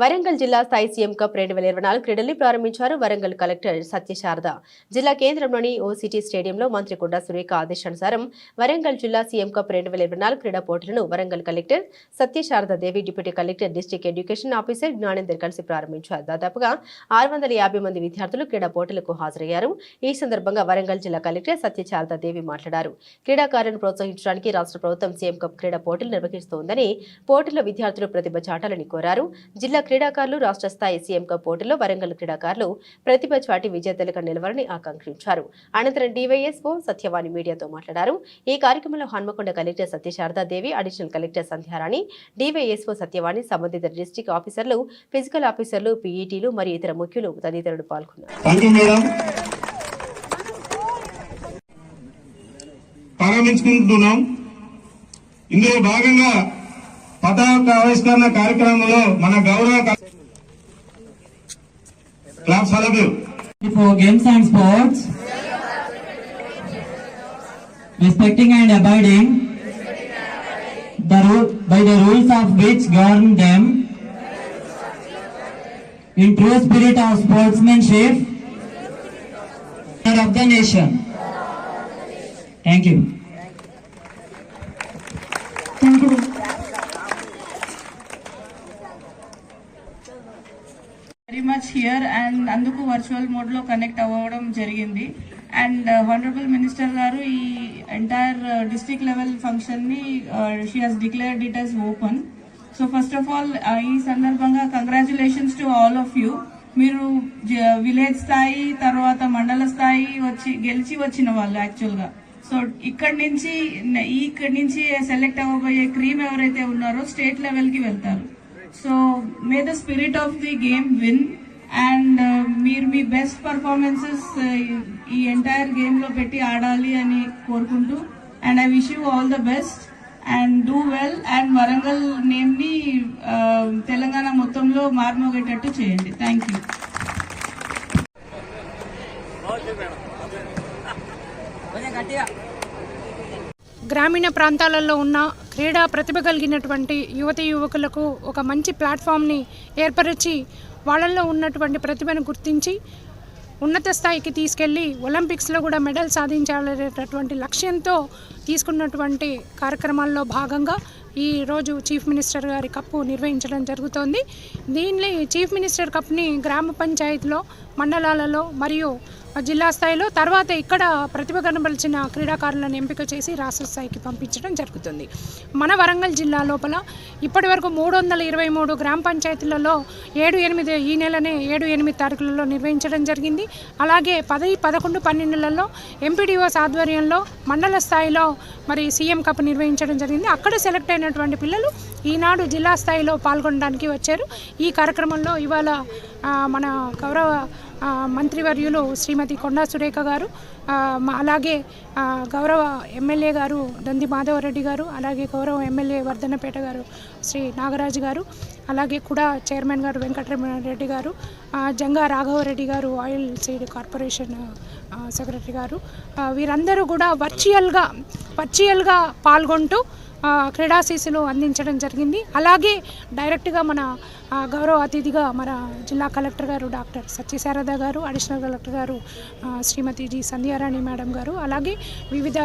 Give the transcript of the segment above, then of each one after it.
వరంగల్ జిల్లా స్థాయి CM cup రెండు వేల ఇరవై నాలుగు క్రీడల్ని ప్రారంభించారు వరంగల్ కలెక్టర్ సత్యశారద. జిల్లా కేంద్రంలోని ఓసిటీ స్టేడియంలో మంత్రి కొండా సురేఖ ఆదేశానుసారం వరంగల్ జిల్లా సీఎం కప్ రెండు వేల ఇరవై నాలుగు క్రీడా పోటీలను Warangal collector Satyasharada Devi deputy collector district education officer Gnanender కలిసి ప్రారంభించారు. దాదాపుగా ఆరు వందల యాభై మంది విద్యార్థులు క్రీడా పోటీలకు హాజరయ్యారు. ఈ సందర్భంగా వరంగల్ జిల్లా కలెక్టర్ సత్యశారద దేవి మాట్లాడారు. క్రీడాకారులను ప్రోత్సహించడానికి రాష్ట్ర ప్రభుత్వం సీఎం కప్ క్రీడా పోటీలు నిర్వహిస్తోందని పోటీలో విద్యార్థులు ప్రతిభ చాటాలని కోరారు. జిల్లా క్రీడాకారులు రాష్ట్ర స్థాయి సీఎం కప్ పోటీలో వరంగల్ క్రీడాకారులు ప్రతిభ చాటి విజేతలుగా నిలవాలని ఆకాంక్షించారు. అనంతరం డివైఎస్ఓ సత్యవాణి మీడియాతో మాట్లాడారు. ఈ కార్యక్రమంలో Hanamkonda collector Satyasharadadevi additional collector Sandhyarani DYSO Satyavani సంబంధిత డిస్టిక్ ఆఫీసర్లు ఫిజికల్ ఆఫీసర్లు పీఈటీలు మరియు ఇతర ముఖ్యులు తదితరులు పాల్గొన్నారు. ప్రారంభించుకుంటున్నాం ఇందులో భాగంగా పతాక ఆవిష్కరణ కార్యక్రమంలో మన గౌరవ క- క్లాస్ సభ్యులు for games and sports, respecting and abiding the ru- by the rules of which govern them, in true spirit of sportsmanship, and of the nation. Thank you. Very much here and అందుకు virtual మోడ్లో connect అవ్వడం జరిగింది. And uh, honourable minister గారు ఈ entire district level ఫంక్షన్ని she has declared it as open so first of all ఈ సందర్భంగా congratulations to all of you మీరు విలేజ్ స్థాయి తర్వాత మండల స్థాయి వచ్చి గెలిచి వచ్చిన వాళ్ళు యాక్చువల్గా సో ఇక్కడి నుంచి ఇక్కడి నుంచి సెలెక్ట్ అవ్వబోయే క్రీమ్ ఎవరైతే ఉన్నారో స్టేట్ లెవెల్కి వెళ్తారు. So may the spirit of the game win and uh, మీరు మీ బెస్ట్ పర్ఫార్మెన్సెస్ uh, ఈ ఎంటైర్ గేమ్లో పెట్టి ఆడాలి అని కోరుకుంటూ and I wish you all the best and do well and Warangal నేమ్ని uh, Telangana మొత్తంలో మార్మోగేటట్టు చేయండి. థ్యాంక్ యూ గ్రామీణ ప్రాంతాలలో ఉన్న క్రీడా ప్రతిభ కలిగినటువంటి యువతి యువకులకు ఒక మంచి ప్లాట్ఫామ్ని ఏర్పరిచి వాళ్ళల్లో ఉన్నటువంటి ప్రతిభను గుర్తించి ఉన్నత స్థాయికి తీసుకెళ్ళి ఒలింపిక్స్లో కూడా మెడల్ సాధించాలనేటటువంటి లక్ష్యంతో తీసుకున్నటువంటి కార్యక్రమాల్లో భాగంగా ఈ రోజు చీఫ్ మినిస్టర్ గారి కప్పు నిర్వహించడం జరుగుతోంది. దీన్ని చీఫ్ మినిస్టర్ కప్ని గ్రామ పంచాయతీలో మండలాలలో మరియు జిల్లా స్థాయిలో తర్వాత ఇక్కడ ప్రతిభ కనబలిచిన క్రీడాకారులను ఎంపిక చేసి రాష్ట్ర స్థాయికి పంపించడం జరుగుతుంది. మన వరంగల్ జిల్లా లోపల ఇప్పటి వరకు మూడు వందల ఇరవై మూడు గ్రామ పంచాయతీలలో ఏడు ఎనిమిది ఈ నెలనే ఏడు ఎనిమిది తారీఖులలో నిర్వహించడం జరిగింది. అలాగే పది పదకొండు పన్నెండులలో ఎంపీడీఓస్ ఆధ్వర్యంలో మండల స్థాయిలో మరి సీఎం కప్ నిర్వహించడం జరిగింది. అక్కడ సెలెక్ట్ అయినటువంటి పిల్లలు ఈనాడు జిల్లా స్థాయిలో పాల్గొనడానికి వచ్చారు. ఈ కార్యక్రమంలో ఇవాళ మన గౌరవ మంత్రివర్యులు శ్రీమతి కొండా సురేఖ గారు అలాగే గౌరవ ఎమ్మెల్యే గారు దంది మాధవరెడ్డి గారు అలాగే గౌరవ ఎమ్మెల్యే వర్ధనపేట గారు శ్రీ నాగరాజు గారు అలాగే కూడా చైర్మన్ గారు వెంకటరమణారెడ్డి గారు జంగా రాఘవరెడ్డి గారు ఆయిల్ సీడ్ కార్పొరేషన్ సెక్రటరీ గారు వీరందరూ కూడా వర్చువల్గా వర్చువల్గా పాల్గొంటూ క్రీడాశీసులు అందించడం జరిగింది. అలాగే డైరెక్ట్గా మన గౌరవ అతిథిగా మన జిల్లా కలెక్టర్ గారు డాక్టర్ సత్యశారద గారు అడిషనల్ కలెక్టర్ గారు శ్రీమతి జి సంధ్యారాణి మేడం గారు అలాగే వివిధ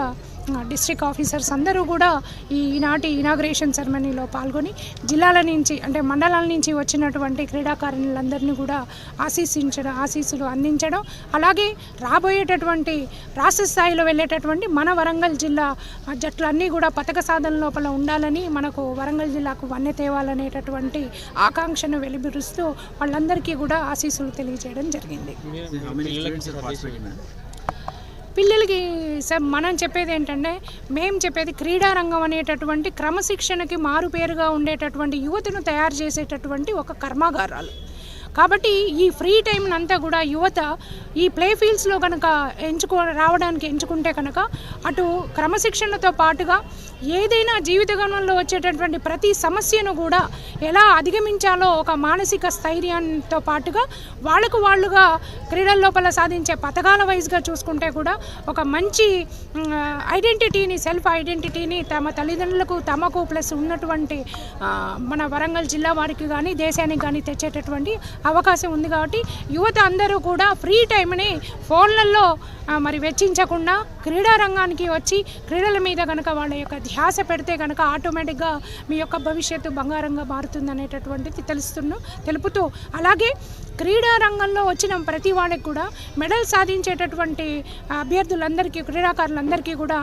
డిస్ట్రిక్ట్ ఆఫీసర్స్ అందరూ కూడా ఈనాటి ఇనాగ్రేషన్ సెరమనీలో పాల్గొని జిల్లాల నుంచి అంటే మండలాల నుంచి వచ్చినటువంటి క్రీడాకారులందరినీ కూడా ఆశీస్సించడం ఆశీస్సులు అందించడం అలాగే రాబోయేటటువంటి రాష్ట్ర స్థాయిలో వెళ్ళేటటువంటి మన వరంగల్ జిల్లా జట్లన్నీ కూడా పథక సాధన లోపల ఉండాలని మనకు వరంగల్ జిల్లాకు వన్నె తేవాలనేటటువంటి ఆకాంక్షను వెలిబిరుస్తూ వాళ్ళందరికీ కూడా ఆశీస్సులు తెలియజేయడం జరిగింది. పిల్లలకి సార్ మనం చెప్పేది ఏంటంటే మేము చెప్పేది క్రీడారంగం అనేటటువంటి క్రమశిక్షణకి మారుపేరుగా ఉండేటటువంటి యువతను తయారు చేసేటటువంటి ఒక కర్మాగారాలు. కాబట్టి ఈ ఫ్రీ టైం అంతా కూడా యువత ఈ ప్లే ఫీల్డ్స్లో కనుక ఎంచుకో రావడానికి ఎంచుకుంటే కనుక అటు క్రమశిక్షణతో పాటుగా ఏదైనా జీవితగమనంలో వచ్చేటటువంటి ప్రతి సమస్యను కూడా ఎలా అధిగమించాలో ఒక మానసిక స్థైర్యంతో పాటుగా వాళ్ళకు వాళ్ళుగా క్రీడల లోపల సాధించే పథకాల వైజ్గా చూసుకుంటే కూడా ఒక మంచి ఐడెంటిటీని సెల్ఫ్ ఐడెంటిటీని తమ తల్లిదండ్రులకు తమకు ప్లస్ ఉన్నటువంటి మన వరంగల్ జిల్లా వారికి కానీ దేశానికి కానీ తెచ్చేటటువంటి అవకాశం ఉంది కాబట్టి యువత అందరూ కూడా ఫ్రీ టైంని ఫోన్లలో మరి వెచ్చించకుండా క్రీడా రంగానికి వచ్చి క్రీడల మీద కనుక వాళ్ళ యొక్క ధ్యాస పెడితే కనుక ఆటోమేటిక్గా మీ యొక్క భవిష్యత్తు బంగారంగా మారుతుంది అనేటటువంటిది తెలుస్తున్నా తెలుపుతూ అలాగే క్రీడా రంగంలో వచ్చిన ప్రతి వాళ్ళకి కూడా మెడల్ సాధించేటటువంటి అభ్యర్థులందరికీ క్రీడాకారులందరికీ కూడా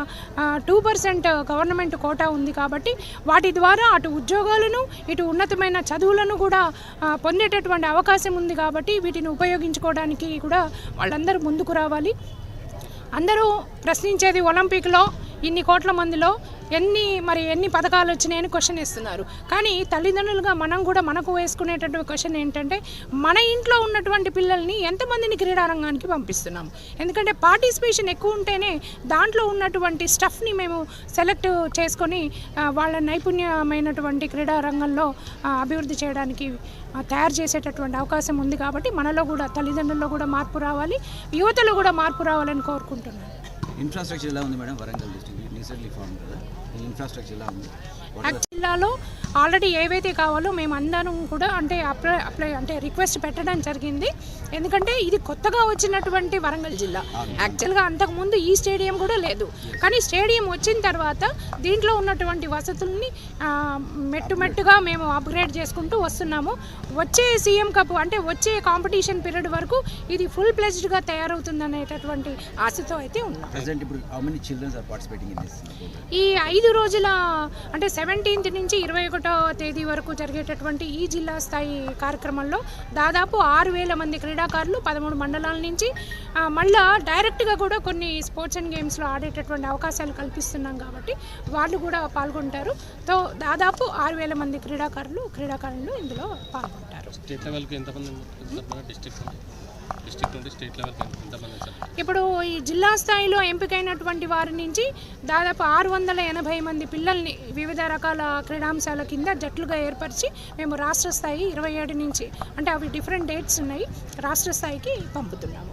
టూ పర్సెంట్ గవర్నమెంట్ కోటా ఉంది కాబట్టి వాటి ద్వారా అటు ఉద్యోగాలను ఇటు ఉన్నతమైన చదువులను కూడా పొందేటటువంటి అవకాశం అవకాశం ఉంది కాబట్టి వీటిని ఉపయోగించుకోవడానికి కూడా వాళ్ళందరూ ముందుకు రావాలి. అందరూ ప్రశ్నించేది ఒలింపిక్లో ఇన్ని కోట్ల మందిలో ఎన్ని మరి ఎన్ని పథకాలు వచ్చినాయని క్వశ్చన్ ఇస్తున్నారు కానీ తల్లిదండ్రులుగా మనం కూడా మనకు వేసుకునేటటువంటి క్వశ్చన్ ఏంటంటే మన ఇంట్లో ఉన్నటువంటి పిల్లల్ని ఎంతమందిని క్రీడారంగానికి పంపిస్తున్నాము ఎందుకంటే పార్టిసిపేషన్ ఎక్కువ ఉంటేనే దాంట్లో ఉన్నటువంటి స్టఫ్ని మేము సెలెక్ట్ చేసుకొని వాళ్ళ నైపుణ్యమైనటువంటి క్రీడారంగంలో అభివృద్ధి చేయడానికి తయారు చేసేటటువంటి అవకాశం ఉంది కాబట్టి మనలో కూడా తల్లిదండ్రుల్లో కూడా మార్పు రావాలి యువతలో కూడా మార్పు రావాలని కోరుకుంటున్నాను. ఇన్ఫ్రాస్ట్రక్చర్ ఎలా ఉంది madam Warangal district recently form కదా. ఇన్ఫ్రాస్ట్రక్చర్ ఎలా ఉంది? జిల్లాలో ఆల్రెడీ ఏవైతే కావాలో మేము అందరం కూడా అంటే అప్లై అప్లై అంటే రిక్వెస్ట్ పెట్టడం జరిగింది. ఎందుకంటే ఇది కొత్తగా వచ్చినటువంటి వరంగల్ జిల్లా. యాక్చువల్గా అంతకుముందు ఈ స్టేడియం కూడా లేదు. కానీ స్టేడియం వచ్చిన తర్వాత దీంట్లో ఉన్నటువంటి వసతుల్ని మెట్టు మెట్టుగా మేము అప్గ్రేడ్ చేసుకుంటూ వస్తున్నాము. వచ్చే సీఎం కప్ అంటే వచ్చే కాంపిటీషన్ పీరియడ్ వరకు ఇది ఫుల్ ప్లెజ్డ్గా తయారవుతుంది అనేటటువంటి ఆశతో అయితే ఉన్నాం. దిస్ ఈ ఐదు రోజుల అంటే సెవెంటీన్త్ నుంచి ఇరవై ఒకటో తేదీ వరకు జరిగేటటువంటి ఈ జిల్లా స్థాయి కార్యక్రమంలో దాదాపు ఆరు వేల మంది క్రీడాకారులు పదమూడు మండలాల నుంచి మళ్ళా డైరెక్ట్గా కూడా కొన్ని స్పోర్ట్స్ అండ్ గేమ్స్లో ఆడేటటువంటి అవకాశాలు కల్పిస్తున్నాం కాబట్టి వాళ్ళు కూడా పాల్గొంటారు. తో దాదాపు ఆరు వేల మంది క్రీడాకారులు క్రీడాకారులు ఇందులో పాల్గొంటారు. స్టేట్ లెవెల్కి ఎంతమంది ఇప్పుడు ఈ జిల్లా స్థాయిలో ఎంపికైనటువంటి వారి నుంచి దాదాపు ఆరు వందల ఎనభై మంది పిల్లల్ని వివిధ రకాల క్రీడాంశాల కింద జట్లుగా ఏర్పరిచి మేము రాష్ట్ర స్థాయి ఇరవై ఏడు నుంచి అంటే అవి డిఫరెంట్ డేట్స్ ఉన్నాయి రాష్ట్ర స్థాయికి పంపుతున్నాము.